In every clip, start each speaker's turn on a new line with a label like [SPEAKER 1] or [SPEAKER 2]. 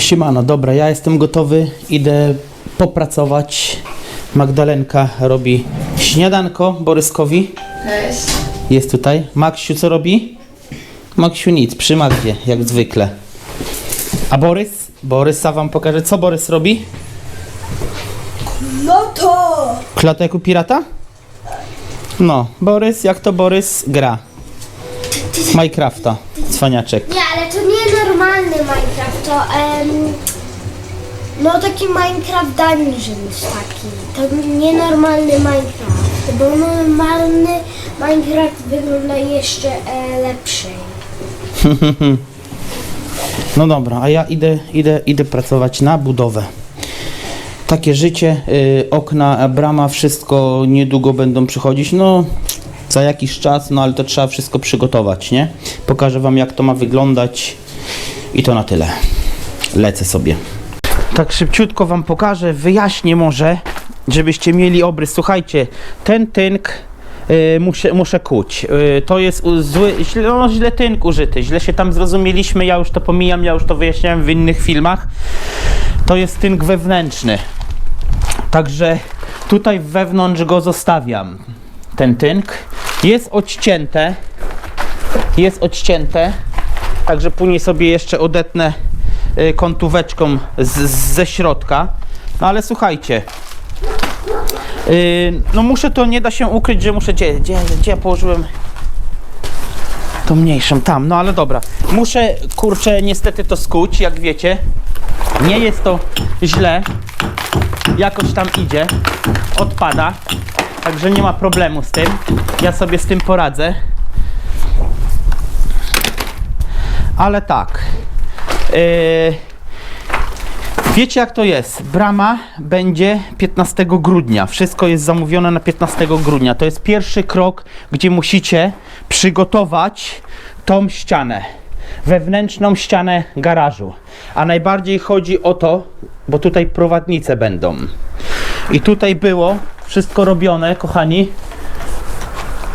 [SPEAKER 1] Siemano, dobra, ja jestem gotowy, idę popracować. Magdalenka robi śniadanko Boryskowi.
[SPEAKER 2] Cześć.
[SPEAKER 1] Jest tutaj. Maksiu co robi? Maksiu nic, przy Magdzie, jak zwykle. A Borys? Borysa wam pokażę. Co Borys robi?
[SPEAKER 2] No to!
[SPEAKER 1] Klatę jak u pirata? No, Borys, jak to Borys gra. Minecrafta, cwaniaczek.
[SPEAKER 3] To nie normalny Minecraft, to em, no taki Minecraft Dungeon jest taki. To nienormalny Minecraft, bo normalny Minecraft wygląda jeszcze e, lepszy.
[SPEAKER 1] No dobra, a ja idę, idę, idę pracować na budowę. Takie życie, y, okna, brama, wszystko niedługo będą przychodzić. No, za jakiś czas, no ale to trzeba wszystko przygotować, nie? Pokażę Wam, jak to ma wyglądać i to na tyle. Lecę sobie. Tak szybciutko Wam pokażę, wyjaśnię może, żebyście mieli obrys. Słuchajcie, ten tynk y, muszę, muszę kuć. Y, to jest zły, źle, no, źle tynk użyty, źle się tam zrozumieliśmy, ja już to pomijam, ja już to wyjaśniałem w innych filmach. To jest tynk wewnętrzny. Także tutaj wewnątrz go zostawiam. Ten tynk jest odcięte. Jest odcięte. Także później sobie jeszcze odetnę y, kątóweczką z, ze środka. No ale słuchajcie. y, no muszę to, nie da się ukryć, że muszę. Gdzie, gdzie, gdzie położyłem tą mniejszą? Tam, no ale dobra. Muszę, kurczę, niestety to skuć, jak wiecie. Nie jest to źle. Jakoś tam idzie. Odpada. Także nie ma problemu z tym. Ja sobie z tym poradzę. Ale tak. Yy, wiecie jak to jest? Brama będzie 15 grudnia. Wszystko jest zamówione na 15 grudnia. To jest pierwszy krok, gdzie musicie przygotować tą ścianę. Wewnętrzną ścianę garażu. A najbardziej chodzi o to, bo tutaj prowadnice będą. I tutaj było wszystko robione, kochani,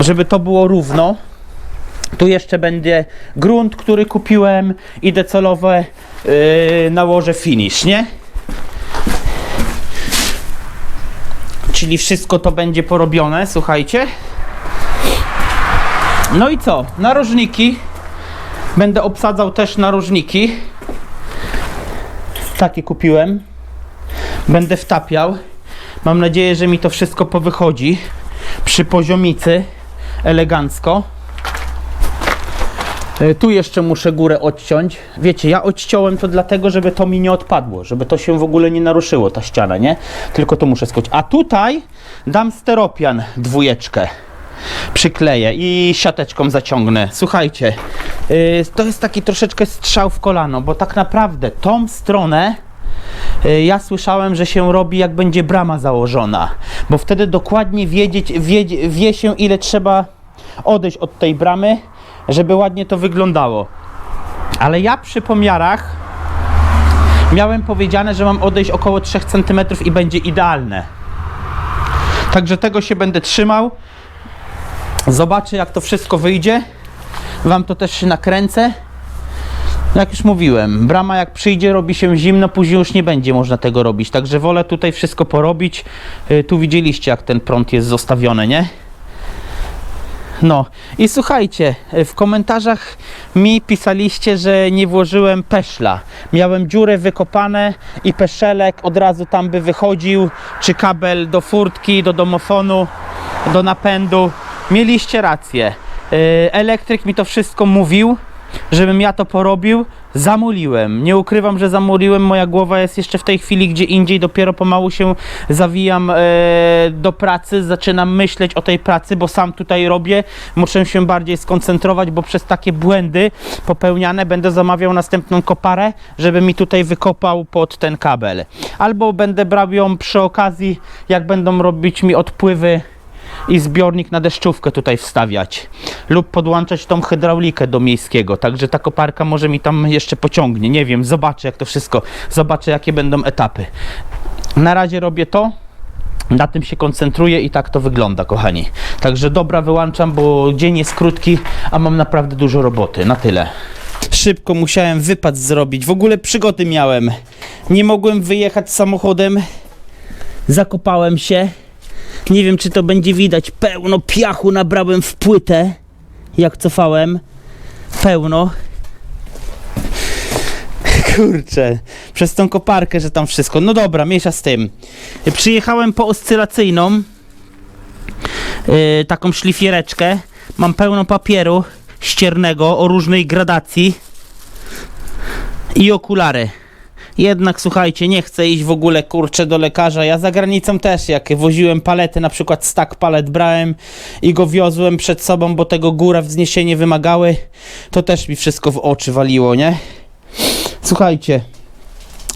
[SPEAKER 1] żeby to było równo. Tu jeszcze będzie grunt, który kupiłem i decelowe yy, nałożę finish, nie? Czyli wszystko to będzie porobione, słuchajcie. No i co? Narożniki. Będę obsadzał też narożniki. Takie kupiłem. Będę wtapiał. Mam nadzieję, że mi to wszystko powychodzi przy poziomicy elegancko. E, Tu jeszcze muszę górę odciąć. Wiecie, ja odciąłem to dlatego, żeby to mi nie odpadło, żeby to się w ogóle nie naruszyło, ta ściana, nie? Tylko to muszę skończyć. A tutaj dam steropian dwójeczkę. Przykleję i siateczką zaciągnę. Słuchajcie, yy, to jest taki troszeczkę strzał w kolano, bo tak naprawdę tą stronę ja słyszałem, że się robi jak będzie brama założona, bo wtedy dokładnie wiedzieć, wie, wie się ile trzeba odejść od tej bramy, żeby ładnie to wyglądało. Ale ja przy pomiarach miałem powiedziane, że mam odejść około 3 cm i będzie idealne. Także tego się będę trzymał. Zobaczę jak to wszystko wyjdzie. Wam to też nakręcę. Jak już mówiłem, brama jak przyjdzie, robi się zimno, później już nie będzie można tego robić. Także wolę tutaj wszystko porobić. Y, Tu widzieliście jak ten prąd jest zostawiony, nie? No i słuchajcie, w komentarzach mi pisaliście, że nie włożyłem peszla. Miałem dziurę wykopane i peszelek od razu tam by wychodził, czy kabel do furtki, do domofonu, do napędu. Mieliście rację. Yy, Elektryk mi to wszystko mówił, żebym ja to porobił. Zamuliłem. Nie ukrywam, że zamuliłem. Moja głowa jest jeszcze w tej chwili gdzie indziej. Dopiero pomału się zawijam e, do pracy. Zaczynam myśleć o tej pracy, bo sam tutaj robię. Muszę się bardziej skoncentrować, bo przez takie błędy popełniane będę zamawiał następną koparę, żeby mi tutaj wykopał pod ten kabel. Albo będę brał ją przy okazji, jak będą robić mi odpływy i zbiornik na deszczówkę tutaj wstawiać lub podłączać tą hydraulikę do miejskiego, także ta koparka może mi tam jeszcze pociągnie, nie wiem, zobaczę jak to wszystko, zobaczę jakie będą etapy. Na razie robię to, na tym się koncentruję i tak to wygląda, kochani. Także dobra, wyłączam, bo dzień jest krótki, a mam naprawdę dużo roboty. Na tyle. Szybko musiałem wypad zrobić. W ogóle przygody miałem. Nie mogłem wyjechać samochodem. Zakopałem się. Nie wiem, czy to będzie widać. Pełno piachu nabrałem w płytę. Jak cofałem. Pełno. Kurczę, przez tą koparkę, że tam wszystko. No dobra, mniejsza z tym. Przyjechałem po oscylacyjną, yy, taką szlifiereczkę. Mam pełno papieru ściernego o różnej gradacji i okulary. Jednak słuchajcie, nie chcę iść w ogóle kurczę do lekarza. Ja za granicą też, jak woziłem palety, na przykład stak palet brałem i go wiozłem przed sobą, bo tego góra wzniesienie wymagały, to też mi wszystko w oczy waliło, nie? Słuchajcie,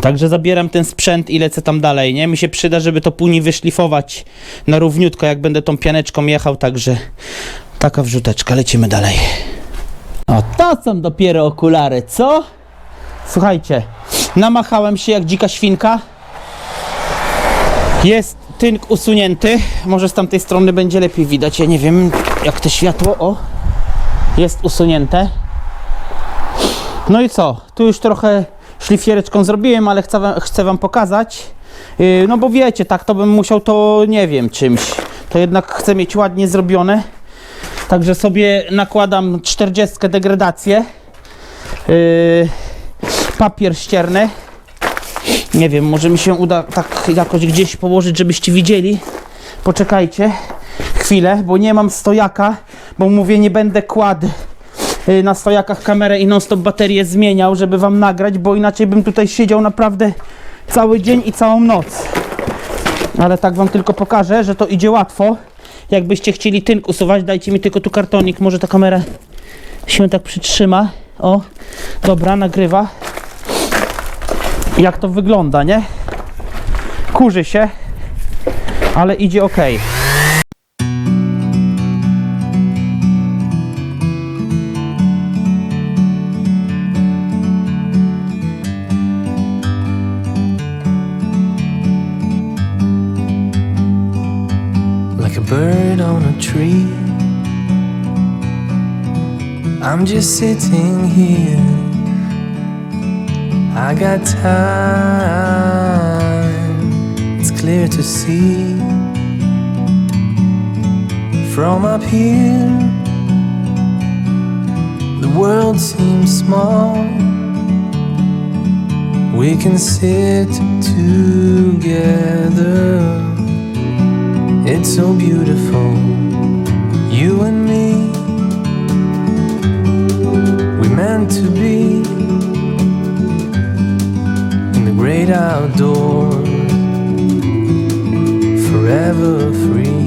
[SPEAKER 1] także zabieram ten sprzęt i lecę tam dalej, nie? Mi się przyda, żeby to później wyszlifować na równiutko, jak będę tą pianeczką jechał, także taka wrzuteczka, lecimy dalej. O, to są dopiero okulary, co? Słuchajcie, namachałem się jak dzika świnka. Jest tynk usunięty. Może z tamtej strony będzie lepiej widać. Ja nie wiem, jak to światło. O, jest usunięte. No i co? Tu już trochę szlifiereczką zrobiłem, ale chcę wam, chcę wam pokazać. Yy, no bo wiecie, tak to bym musiał to, nie wiem, czymś. To jednak chcę mieć ładnie zrobione. Także sobie nakładam 40 degradację. Yy, papier ścierny. Nie wiem, może mi się uda tak jakoś gdzieś położyć, żebyście widzieli. Poczekajcie chwilę, bo nie mam stojaka, bo mówię, nie będę kładł y, na stojakach kamerę i non-stop baterię zmieniał, żeby wam nagrać, bo inaczej bym tutaj siedział naprawdę cały dzień i całą noc. Ale tak wam tylko pokażę, że to idzie łatwo. Jakbyście chcieli tynk usuwać, dajcie mi tylko tu kartonik, może ta kamera się tak przytrzyma. O, dobra, nagrywa. Jak to wygląda, nie? Kurzy się, ale idzie ok.
[SPEAKER 2] bird on a tree. I'm just sitting here. I got time, it's clear to see. From up here, the world seems small. We can sit together. It's so beautiful, you and me. We meant to be great outdoors, forever free.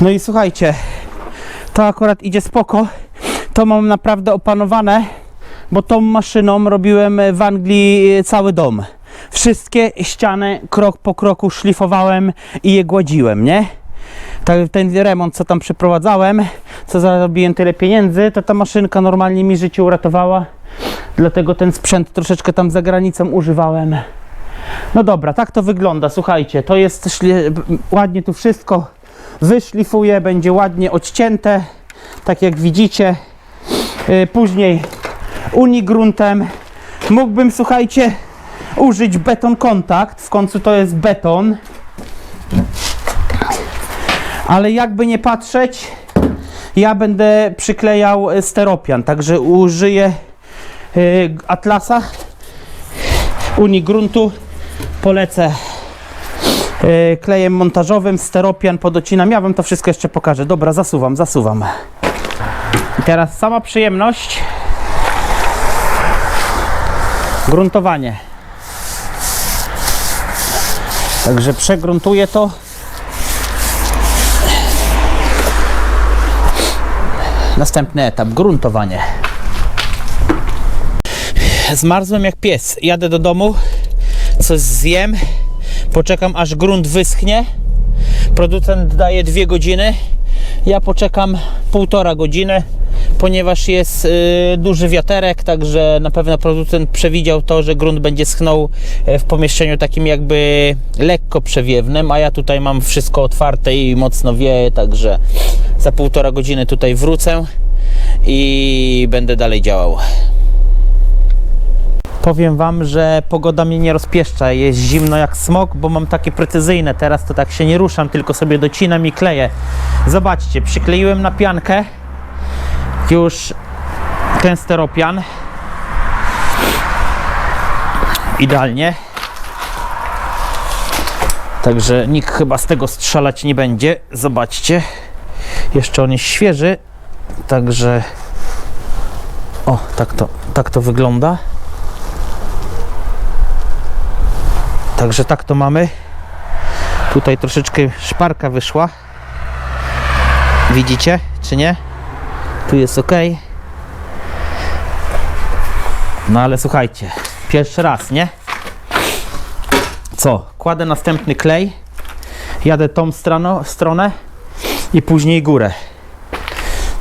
[SPEAKER 1] No i słuchajcie, to akurat idzie spoko. To mam naprawdę opanowane, bo tą maszyną robiłem w Anglii cały dom. Wszystkie ściany krok po kroku szlifowałem i je gładziłem, nie? Tak, ten remont, co tam przeprowadzałem, co zarobiłem tyle pieniędzy, to ta maszynka normalnie mi życie uratowała. Dlatego ten sprzęt troszeczkę tam za granicą używałem. No dobra, tak to wygląda. Słuchajcie, to jest ładnie tu wszystko wyszlifuję, będzie ładnie odcięte, tak jak widzicie. Yy, Później unigruntem mógłbym, słuchajcie, użyć beton kontakt. W końcu to jest beton. Ale jakby nie patrzeć, ja będę przyklejał e, steropian, także użyję yy, Atlasa Unigruntu polecę klejem montażowym, steropian podocinam. Ja wam to wszystko jeszcze pokażę. Dobra, zasuwam, zasuwam. I teraz sama przyjemność. Gruntowanie. Także przegruntuję to. Następny etap, gruntowanie. Zmarzłem jak pies. Jadę do domu, coś zjem, Poczekam aż grunt wyschnie. Producent daje dwie godziny. Ja poczekam półtora godziny, ponieważ jest y, duży wiaterek, także na pewno producent przewidział to, że grunt będzie schnął e, w pomieszczeniu takim jakby lekko przewiewnym, a ja tutaj mam wszystko otwarte i mocno wieje, także za półtora godziny tutaj wrócę i będę dalej działał. Powiem Wam, że pogoda mnie nie rozpieszcza. Jest zimno jak smok, bo mam takie precyzyjne. Teraz to tak się nie ruszam, tylko sobie docinam i kleję. Zobaczcie, przykleiłem na piankę już ten steropian. Idealnie. Także nikt chyba z tego strzelać nie będzie. Zobaczcie. Jeszcze on jest świeży. Także o, tak to, tak to wygląda. Także tak to mamy. Tutaj troszeczkę szparka wyszła. Widzicie, czy nie? Tu jest ok. No ale słuchajcie, pierwszy raz, nie? Co? Kładę następny klej. Jadę tą stroną, stronę i później górę.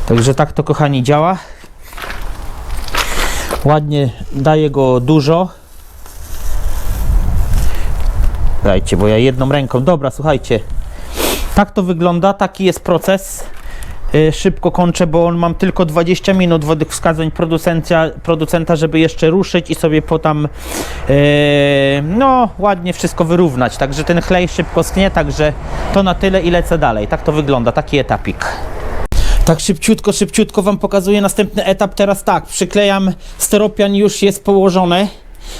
[SPEAKER 1] Także tak to kochani działa. Ładnie daję go dużo. Dajcie, bo ja jedną ręką. Dobra, słuchajcie. Tak to wygląda, taki jest proces. Yy, Szybko kończę, bo on mam tylko 20 minut według wskazań producenta, producenta żeby jeszcze ruszyć i sobie potem yy, no ładnie wszystko wyrównać. Także ten chlej szybko sknie, także to na tyle i lecę dalej. Tak to wygląda, taki etapik. Tak szybciutko, szybciutko Wam pokazuję następny etap. Teraz tak, przyklejam steropian, już jest położony.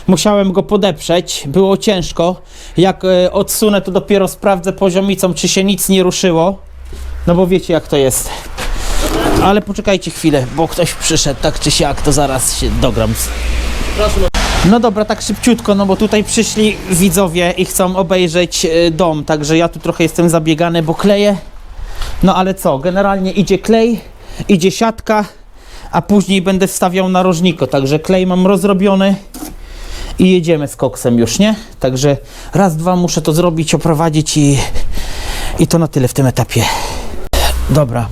[SPEAKER 1] Musiałem go podeprzeć, było ciężko. Jak e, odsunę, to dopiero sprawdzę poziomicą, czy się nic nie ruszyło. No bo wiecie jak to jest. Ale poczekajcie chwilę, bo ktoś przyszedł, tak czy siak, to zaraz się dogram. No dobra, tak szybciutko, no bo tutaj przyszli widzowie i chcą obejrzeć e, dom, także ja tu trochę jestem zabiegany, bo kleję. No ale co, generalnie idzie klej, idzie siatka, a później będę wstawiał narożniko, także klej mam rozrobiony i jedziemy z koksem już, nie? Także raz, dwa muszę to zrobić, oprowadzić i, i to na tyle w tym etapie. Dobra,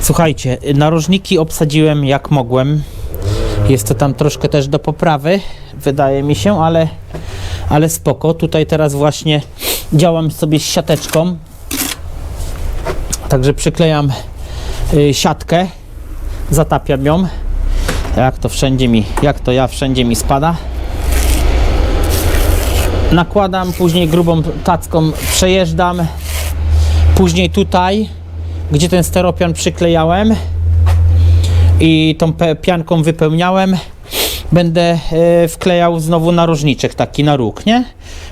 [SPEAKER 1] słuchajcie, narożniki obsadziłem jak mogłem. Jest to tam troszkę też do poprawy, wydaje mi się, ale, ale spoko. Tutaj teraz właśnie działam sobie z siateczką. Także przyklejam y, siatkę, zatapiam ją. Jak to wszędzie mi, jak to ja wszędzie mi spada. Nakładam, później grubą tacką przejeżdżam. Później tutaj, gdzie ten steropian przyklejałem i tą pianką wypełniałem, będę e, wklejał znowu narożniczek taki na róg, nie?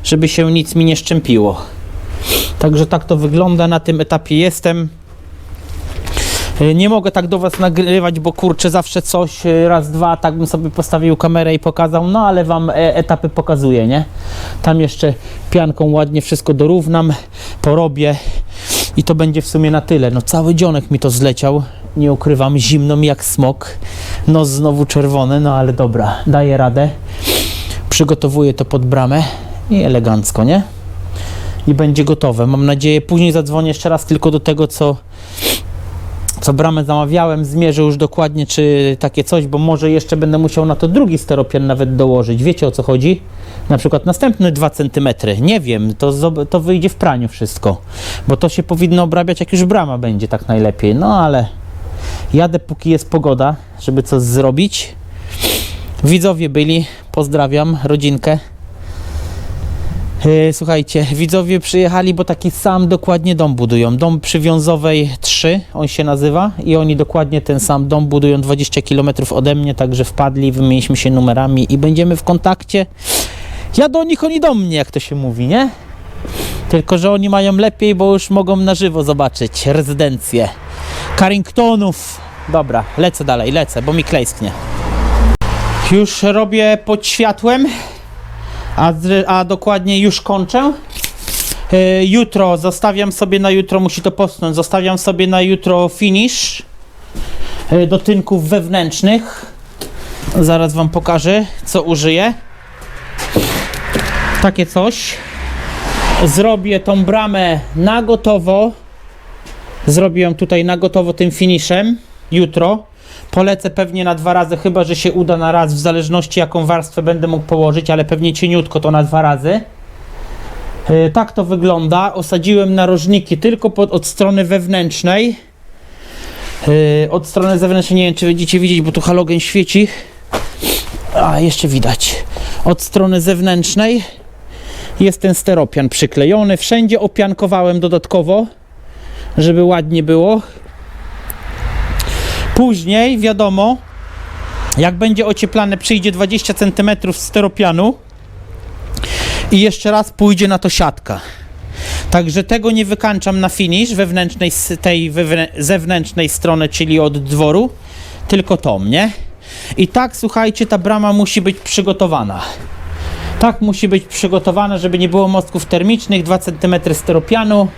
[SPEAKER 1] Żeby się nic mi nie szczępiło. Także tak to wygląda, na tym etapie jestem. E, Nie mogę tak do Was nagrywać, bo kurczę, zawsze coś, e, raz, dwa, tak bym sobie postawił kamerę i pokazał, no ale Wam e, etapy pokazuję, nie? Tam jeszcze pianką ładnie wszystko dorównam, porobię i to będzie w sumie na tyle. No cały dzionek mi to zleciał, nie ukrywam, zimno mi jak smok, nos znowu czerwony, no ale dobra, daję radę. Przygotowuję to pod bramę i elegancko, nie? I będzie gotowe. Mam nadzieję, później zadzwonię jeszcze raz tylko do tego, co co bramę zamawiałem, zmierzę już dokładnie, czy takie coś, bo może jeszcze będę musiał na to drugi steropian nawet dołożyć. Wiecie o co chodzi? Na przykład następne 2 cm. Nie wiem, to, to wyjdzie w praniu wszystko, bo to się powinno obrabiać, jak już brama będzie tak najlepiej. No ale jadę, póki jest pogoda, żeby coś zrobić. Widzowie byli, pozdrawiam rodzinkę. Yy, Słuchajcie, widzowie przyjechali, bo taki sam dokładnie dom budują. Dom przywiązowej 3, on się nazywa i oni dokładnie ten sam dom budują 20 km ode mnie, także wpadli, wymieniliśmy się numerami i będziemy w kontakcie. Ja do nich, oni do mnie, jak to się mówi, nie? Tylko, że oni mają lepiej, bo już mogą na żywo zobaczyć rezydencję Carringtonów. Dobra, lecę dalej, lecę, bo mi klejsknie. Już robię pod światłem a, a dokładnie już kończę. E, jutro zostawiam sobie na jutro, musi to posnąć, zostawiam sobie na jutro finish e, do tynków wewnętrznych. Zaraz Wam pokażę, co użyję. Takie coś. zrobię tą bramę na gotowo. Zrobię ją tutaj na gotowo tym finiszem jutro. Polecę pewnie na dwa razy, chyba że się uda na raz, w zależności jaką warstwę będę mógł położyć, ale pewnie cieniutko to na dwa razy. Yy, tak to wygląda. Osadziłem narożniki tylko pod, od strony wewnętrznej. Yy, od strony zewnętrznej, nie wiem czy będziecie widzieć, bo tu halogen świeci. A, jeszcze widać. Od strony zewnętrznej jest ten steropian przyklejony. Wszędzie opiankowałem dodatkowo, żeby ładnie było. Później, wiadomo, jak będzie ocieplane, przyjdzie 20 cm steropianu i jeszcze raz pójdzie na to siatka. Także tego nie wykańczam na finish wewnętrznej, tej zewnętrznej strony, czyli od dworu, tylko tą, nie? I tak, słuchajcie, ta brama musi być przygotowana. Tak musi być przygotowana, żeby nie było mostków termicznych, 2 cm steropianu.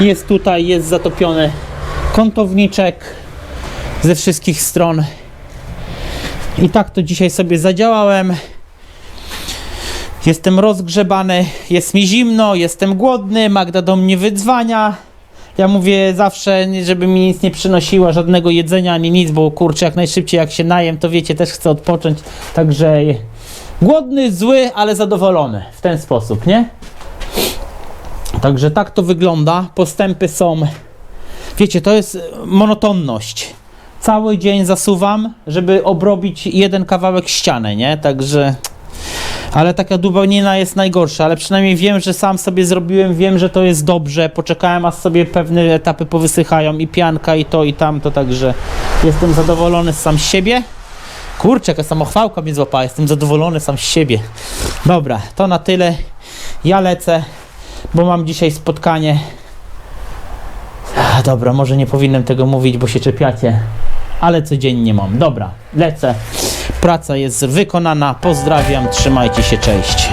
[SPEAKER 1] Jest tutaj, jest zatopiony kątowniczek ze wszystkich stron. I tak to dzisiaj sobie zadziałałem. Jestem rozgrzebany, jest mi zimno, jestem głodny, Magda do mnie wydzwania. Ja mówię zawsze, żeby mi nic nie przynosiła, żadnego jedzenia ani nic, bo kurczę, jak najszybciej jak się najem, to wiecie, też chcę odpocząć. Także głodny, zły, ale zadowolony w ten sposób, nie? Także tak to wygląda. Postępy są. Wiecie, to jest monotonność. Cały dzień zasuwam, żeby obrobić jeden kawałek ściany, nie? Także. Ale taka dubanina jest najgorsza, ale przynajmniej wiem, że sam sobie zrobiłem, wiem, że to jest dobrze. Poczekałem, aż sobie pewne etapy powysychają i pianka, i to, i tamto, także jestem zadowolony sam z siebie. Kurczę, jaka samochwałka mnie złapała, jestem zadowolony sam z siebie. Dobra, to na tyle. Ja lecę, bo mam dzisiaj spotkanie. Dobra, może nie powinienem tego mówić, bo się czepiacie, ale codziennie mam. Dobra, lecę. Praca jest wykonana. Pozdrawiam, trzymajcie się, cześć.